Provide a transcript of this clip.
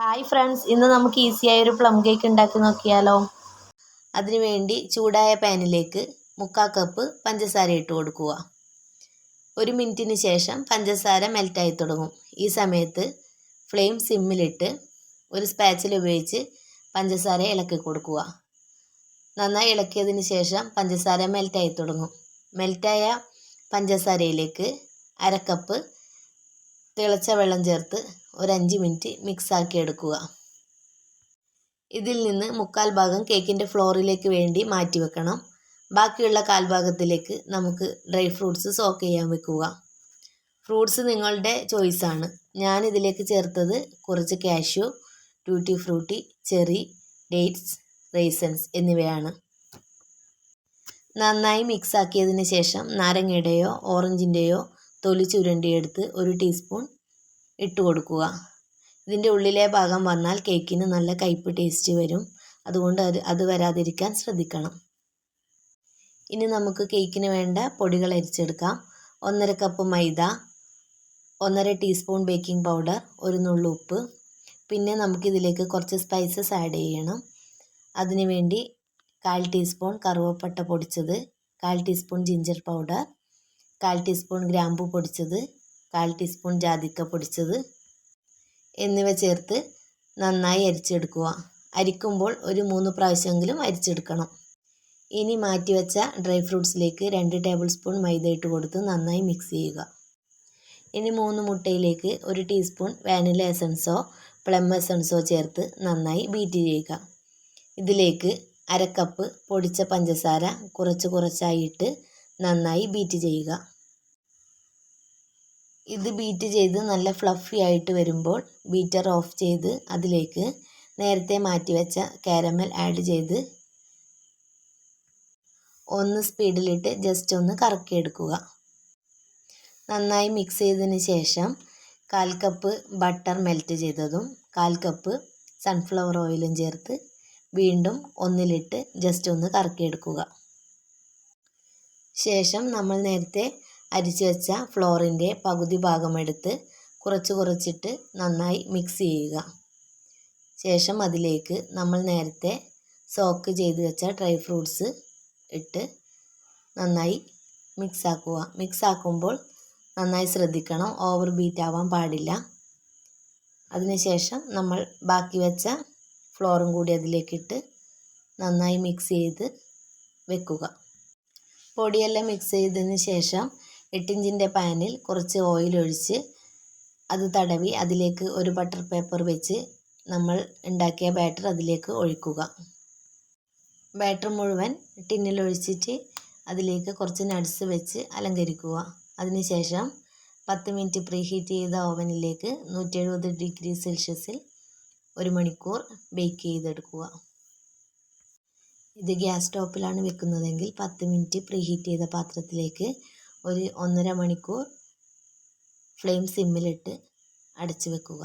Hi friends ഇന്ന് നമുക്ക് ഈസിയായ ഒരു പ്ലം കേക്ക് ഉണ്ടാക്കി നോക്കിയാലോ? അതിനുവേണ്ടി ചൂടായ പാനിലേക്ക് മുക്കാൽ കപ്പ് പഞ്ചസാര ഇട്ട് കൊടുക്കുക. ഒരു മിനിറ്റിന് ശേഷം പഞ്ചസാര മെൽറ്റായി തുടങ്ങും. ഈ സമയത്ത് ഫ്ലെയിം സിമ്മിലിട്ട് ഒരു സ്പാച്ചിൽ ഉപയോഗിച്ച് പഞ്ചസാര ഇളക്കി കൊടുക്കുക. നന്നായി ഇളക്കിയതിന് ശേഷം പഞ്ചസാര മെൽറ്റായി തുടങ്ങും. മെൽറ്റായ പഞ്ചസാരയിലേക്ക് അരക്കപ്പ് കപ്പ് തിളച്ച വെള്ളം ചേർത്ത് ഒരു അഞ്ച് മിനിറ്റ് മിക്സാക്കി എടുക്കുക. ഇതിൽ നിന്ന് മുക്കാൽ ഭാഗം കേക്കിന്റെ ഫ്ലോറിലേക്ക് വേണ്ടി മാറ്റി വെക്കണം. ബാക്കിയുള്ള കാൽഭാഗത്തിലേക്ക് നമുക്ക് ഡ്രൈ ഫ്രൂട്ട്സ് സോക്ക് ചെയ്യാൻ വെക്കുക. ഫ്രൂട്ട്സ് നിങ്ങളുടെ ചോയ്സാണ് ഞാൻ ഇതിലേക്ക് ചേർത്തത് കുറച്ച് cashew tutti frutti cherry dates raisins എന്നിവയാണ്. നന്നായി മിക്സ് ആക്കിയതിന് ശേഷം നാരങ്ങയുടെയോ ഓറഞ്ചിന്റെയോ തൊലി ചുരണ്ടിയെടുത്ത് ഒരു ടീസ്പൂൺ ഇട്ട് കൊടുക്കുക. ഇതിന്റെ ഉള്ളിലെ ഭാഗം വന്നാൽ കേക്കിന് നല്ല കയ്പ് ടേസ്റ്റ് വരും. അതുകൊണ്ട് അത് അത് വരാതിരിക്കാൻ ശ്രദ്ധിക്കണം. ഇനി നമുക്ക് കേക്കിന് വേണ്ട പൊടികൾ അരിച്ചെടുക്കാം. ഒന്നര കപ്പ് മൈദ ഒന്നര ടീസ്പൂൺ ബേക്കിംഗ് പൗഡർ ഒരു നുള്ളു ഉപ്പ്. പിന്നെ നമുക്കിതിലേക്ക് കുറച്ച് സ്പൈസസ് ആഡ് ചെയ്യണം. അതിന് വേണ്ടി കാൽ ടീസ്പൂൺ കറുവപ്പട്ട പൊടിച്ചത് കാൽ ടീസ്പൂൺ ജിഞ്ചർ പൗഡർ കാൽ ടീസ്പൂൺ ഗ്രാമ്പു പൊടിച്ചത് കാൽ ടീസ്പൂൺ ജാതിക്ക പൊടിച്ചത് എന്നിവ ചേർത്ത് നന്നായി അരിച്ചെടുക്കുക. അരിക്കുമ്പോൾ ഒരു മൂന്ന് പ്രാവശ്യമെങ്കിലും അരിച്ചെടുക്കണം. ഇനി മാറ്റിവെച്ച ഡ്രൈ ഫ്രൂട്ട്സിലേക്ക് രണ്ട് ടേബിൾ സ്പൂൺ മൈദ ഇട്ട് കൊടുത്ത് നന്നായി മിക്സ് ചെയ്യുക. ഇനി മൂന്ന് മുട്ടയിലേക്ക് ഒരു ടീസ്പൂൺ വാനില എസൻസോ പ്ലം എസൻസോ ചേർത്ത് നന്നായി ബീറ്റ് ചെയ്യുക. ഇതിലേക്ക് അര കപ്പ് പൊടിച്ച പഞ്ചസാര കുറച്ച് കുറച്ചായിട്ട് നന്നായി ബീറ്റ് ചെയ്യുക. ഇത് ബീറ്റ് ചെയ്ത് നല്ല ഫ്ലഫി ആയിട്ട് വരുമ്പോൾ ബീറ്റർ ഓഫ് ചെയ്ത് അതിലേക്ക് നേരത്തെ മാറ്റിവെച്ച കാരമൽ ആഡ് ചെയ്ത് ഒന്ന് സ്പീഡിലിട്ട് ജസ്റ്റ് ഒന്ന് കറക്കിയെടുക്കുക നന്നായി മിക്സ് ചെയ്തതിന് ശേഷം കാൽ കപ്പ് ബട്ടർ മെൽറ്റ് ചെയ്തതും കാൽ കപ്പ് സൺഫ്ലവർ ഓയിലും ചേർത്ത് വീണ്ടും ഒന്നിലിട്ട് ജസ്റ്റ് ഒന്ന് കറക്കിയെടുക്കുക. ശേഷം നമ്മൾ നേരത്തെ അരിച്ചു വെച്ച ഫ്ലോറിന്റെ പകുതി ഭാഗമെടുത്ത് കുറച്ച് കുറച്ചിട്ട് നന്നായി മിക്സ് ചെയ്യുക. ശേഷം അതിലേക്ക് നമ്മൾ നേരത്തെ സോക്ക് ചെയ്ത് വെച്ച ഡ്രൈ ഫ്രൂട്ട്സ് ഇട്ട് നന്നായി മിക്സ് ആക്കുക. മിക്സ് ആക്കുമ്പോൾ നന്നായി ശ്രദ്ധിക്കണം ഓവർ ബീറ്റ് ആവാൻ പാടില്ല. അതിനുശേഷം നമ്മൾ ബാക്കി വെച്ച ഫ്ലോറും കൂടി അതിലേക്കിട്ട് നന്നായി മിക്സ് ചെയ്ത് വെക്കുക. പൊടിയെല്ലാം മിക്സ് ചെയ്തതിന് ശേഷം എട്ടിഞ്ചിന്റെ പാനിൽ കുറച്ച് ഓയിൽ ഒഴിച്ച് അത് തടവി അതിലേക്ക് ഒരു ബട്ടർ പേപ്പർ വെച്ച് നമ്മൾ ഉണ്ടാക്കിയ ബാറ്റർ അതിലേക്ക് ഒഴിക്കുക. ബാറ്റർ മുഴുവൻ ടിന്നിൽ ഒഴിച്ചിട്ട് അതിലേക്ക് കുറച്ച് നട്സ് വെച്ച് അലങ്കരിക്കുക. അതിനുശേഷം പത്ത് മിനിറ്റ് പ്രീ ഹീറ്റ് ചെയ്ത ഓവനിലേക്ക് നൂറ്റി എഴുപത് ഡിഗ്രി സെൽഷ്യസിൽ ഒരു മണിക്കൂർ ബേക്ക് ചെയ്തെടുക്കുക. ഇത് ഗ്യാസ് സ്റ്റോപ്പിലാണ് വെക്കുന്നതെങ്കിൽ പത്ത് മിനിറ്റ് പ്രീ ഹീറ്റ് ചെയ്ത പാത്രത്തിലേക്ക് ഒരു ഒന്നര മണിക്കൂർ ഫ്ലെയിം സിമ്മിലിട്ട് അടച്ചു വെക്കുക.